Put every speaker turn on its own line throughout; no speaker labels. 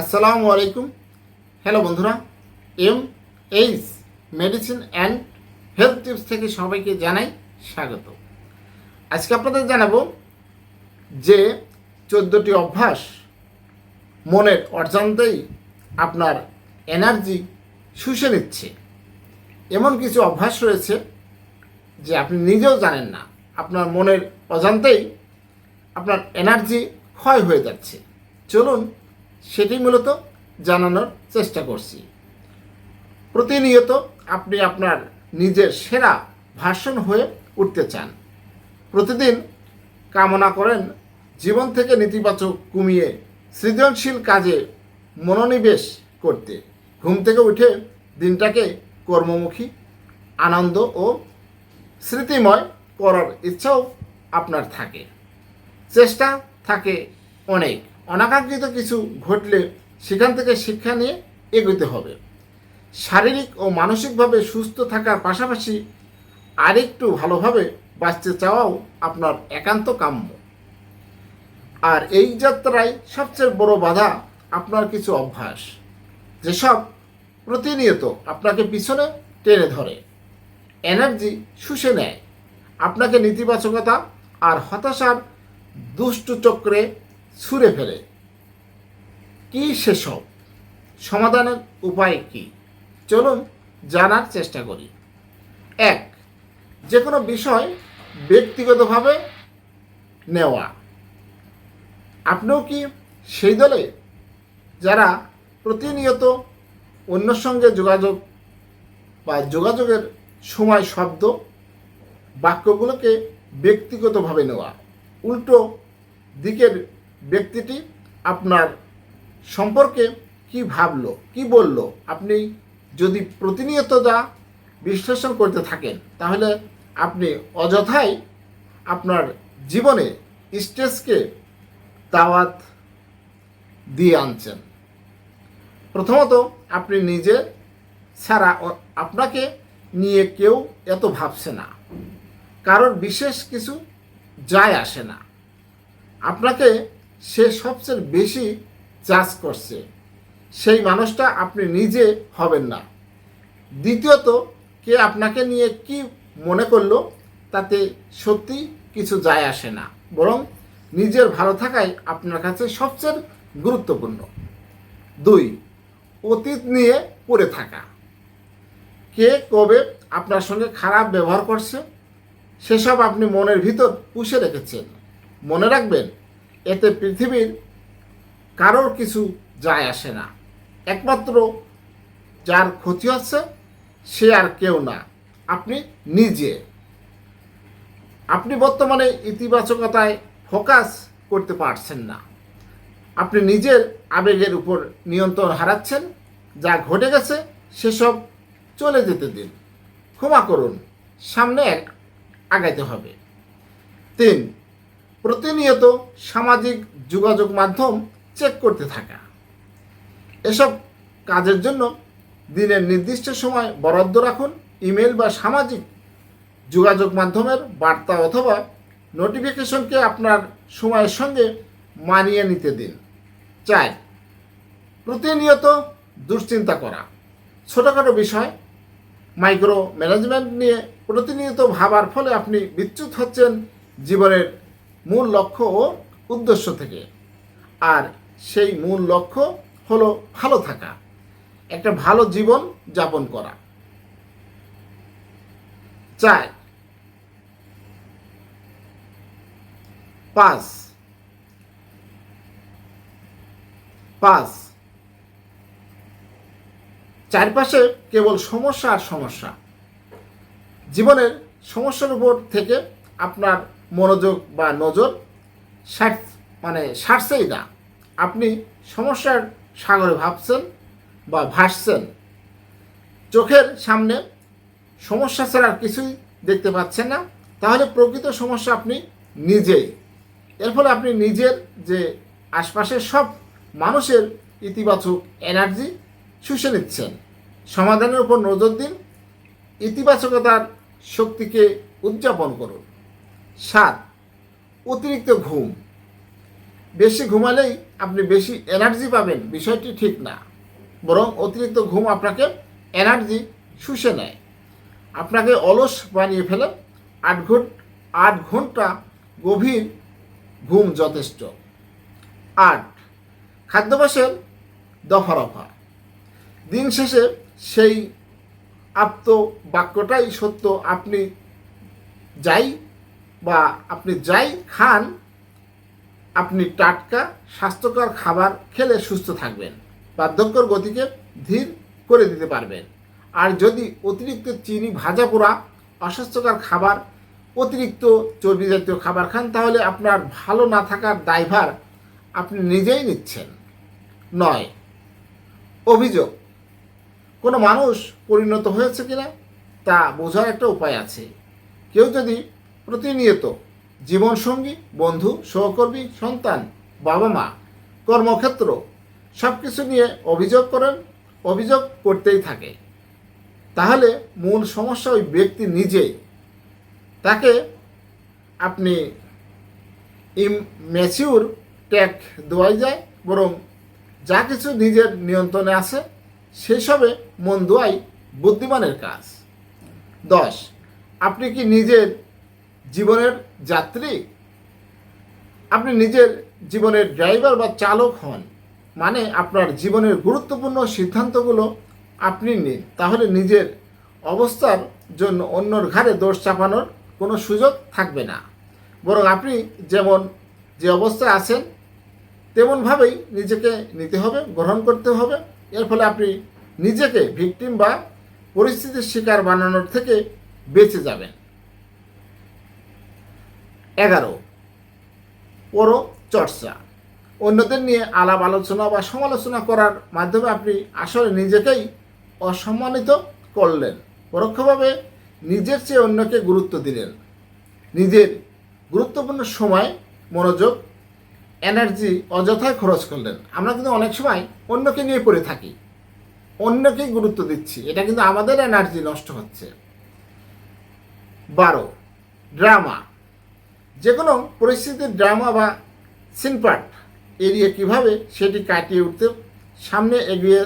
আসসালামু আলাইকুম। হ্যালো বন্ধুরা। M H medicine and health tips থেকে সবাইকে জানাই স্বাগত। আজকে আপনাদের জানাব যে চোদ্দোটি অভ্যাস মনের অজান্তেই আপনার এনার্জি শুষে নিচ্ছে। এমন কিছু অভ্যাস রয়েছে যে আপনি নিজেও জানেন না। আপনার মনের অজান্তেই আপনার এনার্জি ক্ষয় হয়ে যাচ্ছে। চলুন সেটি মূলত জানানোর চেষ্টা করছি। প্রতিনিয়ত আপনি আপনার নিজের সেরা ভাষণ হয়ে উঠতে চান। প্রতিদিন কামনা করেন জীবন থেকে নেতিবাচক কমিয়ে সৃজনশীল কাজে মনোনিবেশ করতে। ঘুম থেকে উঠে দিনটাকে কর্মমুখী, আনন্দ ও স্মৃতিময় করার ইচ্ছাও আপনার থাকে। চেষ্টা থাকে অনেক। অনাকাঙ্ক্ষিত কিছু ঘটলে সেখান থেকে শিক্ষা নিয়ে এগোতে হবে। শারীরিক ও মানসিকভাবে সুস্থ থাকার পাশাপাশি আরেকটু ভালোভাবে বাঁচতে চাওয়াও আপনার একান্ত কাম্য। আর এই যাত্রায় সবচেয়ে বড় বাধা আপনার কিছু অভ্যাস, যেসব প্রতিনিয়ত আপনাকে পিছনে টেনে ধরে। এনার্জি শুষে নেয়। আপনাকে নেতিবাচকতা আর হতাশার দুষ্টু চক্রে ছুঁড়ে ফেলে। কি সেসব? সমাধানের উপায় কি? চলুন জানার চেষ্টা করি। এক যে কোনো বিষয় ব্যক্তিগতভাবে নেওয়া। আপনিও কি সেই দলে? যারা প্রতিনিয়ত অন্যর সঙ্গে যোগাযোগ বা যোগাযোগের সময় শব্দ বাক্যগুলোকে ব্যক্তিগতভাবে নেওয়া। উল্টো দিকের ব্যক্তিটি আপনার সম্পর্কে কি ভাবলো, কি বলল, আপনি যদি প্রতিনিয়ত যা বিশ্লেষণ করতে থাকেন, তাহলে আপনি অযথাই আপনার জীবনে স্ট্রেসকে দাওয়াত দিয়ে আনছেন। প্রথমত, আপনি নিজে ছাড়া আপনাকে নিয়ে কেউ এত ভাবছে না। কারোর বিশেষ কিছু যায় আসে না। আপনাকে সে সবচেয়ে বেশি চাষ করছে। সেই মানুষটা আপনি নিজে হবেন না। দ্বিতীয়ত, কে আপনাকে নিয়ে কি মনে করল, তাতে সত্যি কিছু যায় আসে না। বরং নিজের ভালো থাকাই আপনার কাছে সবচেয়ে গুরুত্বপূর্ণ। দুই, অতীত নিয়ে পড়ে থাকা। কে কবে আপনার সঙ্গে খারাপ ব্যবহার করছে, সেসব আপনি মনের ভিতর পুষে রেখেছেন। মনে রাখবেন এতে পৃথিবীর কারোর কিছু যায় আসে না। একমাত্র যার ক্ষতি হচ্ছে, সে আর কেউ না, আপনি নিজে। আপনি বর্তমানে ইতিবাচকতায় ফোকাস করতে পারছেন না। আপনি নিজের আবেগের উপর নিয়ন্ত্রণ হারাচ্ছেন, যা ঘটে গেছে, সেসব চলে যেতে দিন। ক্ষমা করুন, সামনে এক আগাইতে হবে। তিন প্রতিনিয়ত সামাজিক যোগাযোগ মাধ্যম চেক করতে থাকা। এসব কাজের জন্য দিনের নির্দিষ্ট সময় বরাদ্দ রাখুন ইমেল বা সামাজিক যোগাযোগ মাধ্যমের বার্তা অথবা নোটিফিকেশনকে আপনার সময়ের সঙ্গে মানিয়ে নিতে দিন। চার, প্রতিনিয়ত দুশ্চিন্তা করা। ছোটোখাটো বিষয় মাইক্রো ম্যানেজমেন্ট নিয়ে প্রতিনিয়ত ভাবার ফলে আপনি বিচ্যুত হচ্ছেন জীবনের মূল লক্ষ্য ও উদ্দেশ্য থেকে। আর সেই মূল লক্ষ্য হলো ভালো থাকা, একটা ভালো জীবন যাপন করা। চার, পাঁচ পাঁচ। চারপাশে কেবল সমস্যা আর সমস্যা। জীবনের সমস্যার উপর থেকে আপনার মনোযোগ বা নজর সার মানে সারছেই না। আপনি সমস্যার সাগরে ভাবছেন বা ভাসছেন। চোখের সামনে সমস্যা ছাড়া কিছুই দেখতে পাচ্ছেন না। তাহলে প্রকৃত সমস্যা আপনি নিজেই। এর ফলে আপনি নিজের যে আশপাশের সব মানুষের ইতিবাচক এনার্জি শুষে নিচ্ছেন। সমাধানের উপর নজর দিন। ইতিবাচকতার শক্তিকে উদযাপন করুন। সাত। অতিরিক্ত ঘুম। বেশি ঘুমালেই আপনি বেশি এনার্জি পাবেন, বিষয়টি ঠিক না। বরং অতিরিক্ত ঘুম আপনাকে এনার্জি শুষে নেয়। আপনাকে অলস বানিয়ে ফেলে। আট ঘণ্টা আট ঘণ্টা গভীর ঘুম যথেষ্ট। আট। খাদ্যাভ্যাসের দফা রফা দিন শেষে সেই আপ্ত বাক্যটাই সত্য। আপনি যাই বা আপনি যাই খান, আপনি টাটকা, স্বাস্থ্যকর খাবার খেলে সুস্থ থাকবেন, বার্ধক্যর গতিকে ধীর করে দিতে পারবেন। আর যদি অতিরিক্ত চিনি ভাজা পোড়া, অস্বাস্থ্যকর খাবার, অতিরিক্ত চর্বি জাতীয় খাবার খান, তাহলে আপনার ভালো না থাকার দায়ভার আপনি নিজেই নিচ্ছেন। নয়, অভিযোগ। কোনো মানুষ পরিণত হয়েছে কিনা তা বোঝার একটা উপায় আছে। কেউ যদি প্রতিনিয়ত জীবনসঙ্গী, বন্ধু, সহকর্মী, সন্তান বাবা মা কর্মক্ষেত্র সব কিছু নিয়ে অভিযোগ করেন, অভিযোগ করতেই থাকে। তাহলে মূল সমস্যা ওই ব্যক্তি নিজেই। তাকে আপনি ম্যাচিউর ট্যাগ দেওয়াই যায়, বরং যা কিছু নিজের নিয়ন্ত্রণে আছে, সেসবে মন দেওয়াই বুদ্ধিমানের কাজ। দশ, আপনি কি নিজের জীবনের যাত্রী, আপনি নিজের জীবনের ড্রাইভার বা চালক হন মানে আপনার জীবনের গুরুত্বপূর্ণ সিদ্ধান্তগুলো আপনি নিন। তাহলে নিজের অবস্থার জন্য অন্যর ঘাড়ে দোষ চাপানোর কোনো সুযোগ থাকবে না। বরং আপনি যেমন যে অবস্থায় আছেন, তেমনভাবেই নিজেকে নিতে হবে, গ্রহণ করতে হবে। এর ফলে আপনি নিজেকে ভিকটিম বা পরিস্থিতির শিকার বানানোর থেকে বেঁচে যাবেন। এগারো। পর চর্চা। অন্যদের নিয়ে আলাপ আলোচনা বা সমালোচনা করার মাধ্যমে আপনি আসলে নিজেকেই অসম্মানিত করলেন। পরোক্ষভাবে নিজের চেয়ে অন্যকে গুরুত্ব দিলেন। নিজের গুরুত্বপূর্ণ সময়, মনোযোগ, এনার্জি অযথায় খরচ করলেন। আমরা কিন্তু অনেক সময় অন্যকে নিয়ে পড়ে থাকি। অন্যকেই গুরুত্ব দিচ্ছি। এটা কিন্তু আমাদের এনার্জি নষ্ট হচ্ছে। বারো। ড্রামা। যে কোনো পরিস্থিতির ড্রামা বা সিনপার্ট এড়িয়ে কীভাবে সেটি কাটিয়ে উঠতে সামনে এগিয়ে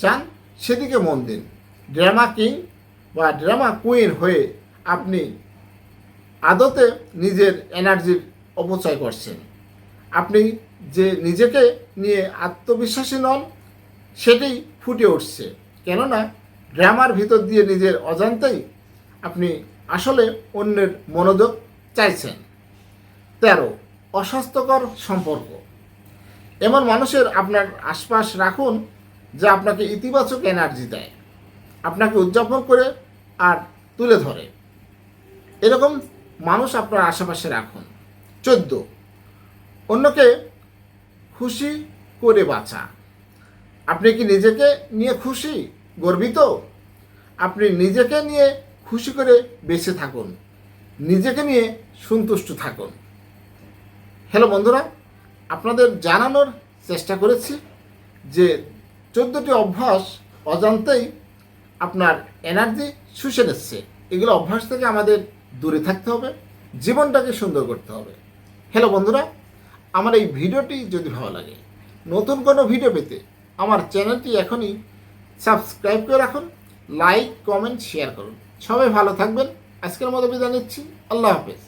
চান সেদিকে মন দিন। ড্রামা কিং বা ড্রামা কুইন হয়ে আপনি আদতে নিজের এনার্জির অপচয় করছেন। আপনি যে নিজেকে নিয়ে আত্মবিশ্বাসী নন, সেটাই ফুটে উঠছে। কেননা, ড্রামার ভিতর দিয়ে নিজের অজান্তেই আপনি আসলে অন্যের মনোযোগ চাইছেন। তেরো, অস্বাস্থ্যকর সম্পর্ক। এমন মানুষের আপনার আশপাশ রাখুন যা আপনাকে ইতিবাচক এনার্জি দেয়, আপনাকে উদযাপন করে আর তুলে ধরে। এরকম মানুষ আপনার আশেপাশে রাখুন। চোদ্দ, অন্যকে খুশি করে বাঁচা। আপনি কি নিজেকে নিয়ে খুশি, গর্বিত? আপনি নিজেকে নিয়ে খুশি করে বেঁচে থাকুন। নিজেকে নিয়ে সন্তুষ্ট থাকুন। হ্যালো বন্ধুরা, আপনাদের জানানোর চেষ্টা করেছি যে চোদ্দোটি অভ্যাস অজান্তেই আপনার এনার্জি শুষে নিচ্ছে। এগুলো অভ্যাস থেকে আমাদের দূরে থাকতে হবে, জীবনটাকে সুন্দর করতে হবে। হ্যালো বন্ধুরা, আমার এই ভিডিওটি যদি ভালো লাগে, নতুন কোনো ভিডিও পেতে আমার চ্যানেলটি এখনই সাবস্ক্রাইব করে রাখুন লাইক কমেন্ট শেয়ার করুন। সবাই ভালো থাকবেন। আজকের মতো বিদায় নিচ্ছি। আল্লাহ হাফেজ।